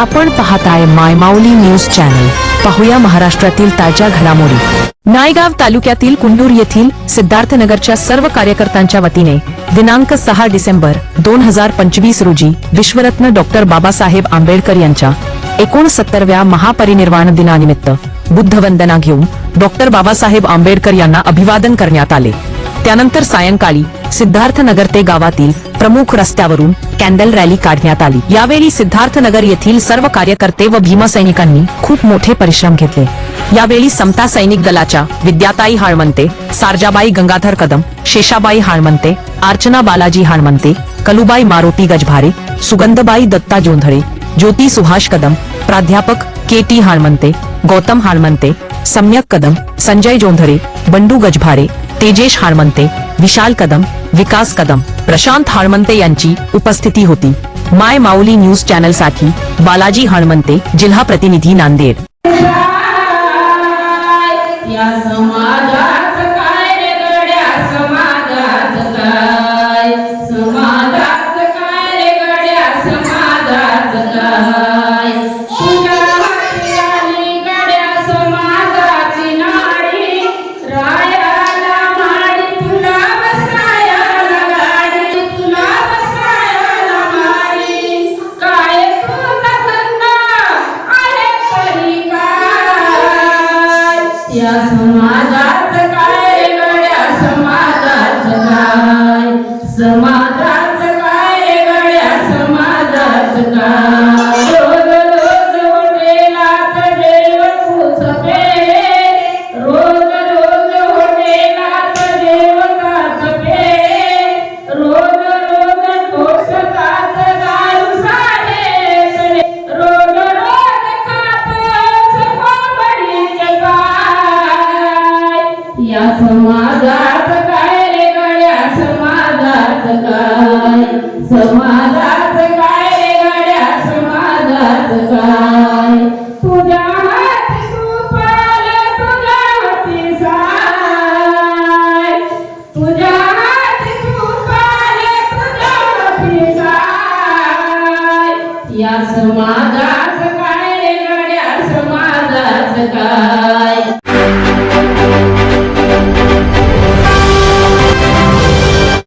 आपण पाहताय आहे मायमाऊली न्यूज चॅनल. पाहूया महाराष्ट्रातील ताज्या घडामोडी. नायगाव तालुक्यातील कुंडूर येथील सिद्धार्थनगरच्या सर्व कार्यकर्त्यांच्या वतीने दिनांक सहा डिसेंबर दोन हजार पंचवीस रोजी विश्वरत्न डॉक्टर बाबासाहेब आंबेडकर यांच्या एकोणसत्तरव्या महापरिनिर्वाण दिनानिमित्त बुद्धवंदना घेऊन डॉक्टर बाबासाहेब आंबेडकर यांना अभिवादन करण्यात आले. त्यानंतर सायंकाळी सिद्धार्थनगर ते गावातील प्रमुख रस्त्यावरून कॅन्डल रॅली काढण्यात आली. यावेळी सिद्धार्थनगर येथील सर्व कार्यकर्ते व भीमसैनिकांनी खूप मोठे परिश्रम घेतले. यावेळी समता सैनिक दलाच्या विद्याताई हाळमंते सारजाबाई गंगाधर कदम शेषाबाई हाळमंते अर्चना बालाजी हाळमंते कलुबाई मारुती गजभारे सुगंधबाई दत्ता जोंधळे ज्योती सुभाष कदम प्राध्यापक के टी हाळमंते गौतम हाळमंते सम्यक कदम संजय जोंधरे बंडू गजभारे तेजेश हाळमंते विशाल कदम विकास कदम प्रशांत हाळमंते यांची उपस्थिती होती. माय माऊली न्यूज चॅनलसाठी बालाजी हाळमंते जिल्हा प्रतिनिधी नांदेड. समाजात काय गड्या समाजात काय? समाजात काय गड्या समाजात काय? या समाजात काय रे गड्या? समाजात काय? समाजात काय रे गड्या? समाजात काय? तुझ्या हाती सुपाल तुझ्या हाती साय. तुझ्या हाती सुपाल तुझ्या हाती साय. या समाजात काय रे गड्या? समाजात काय?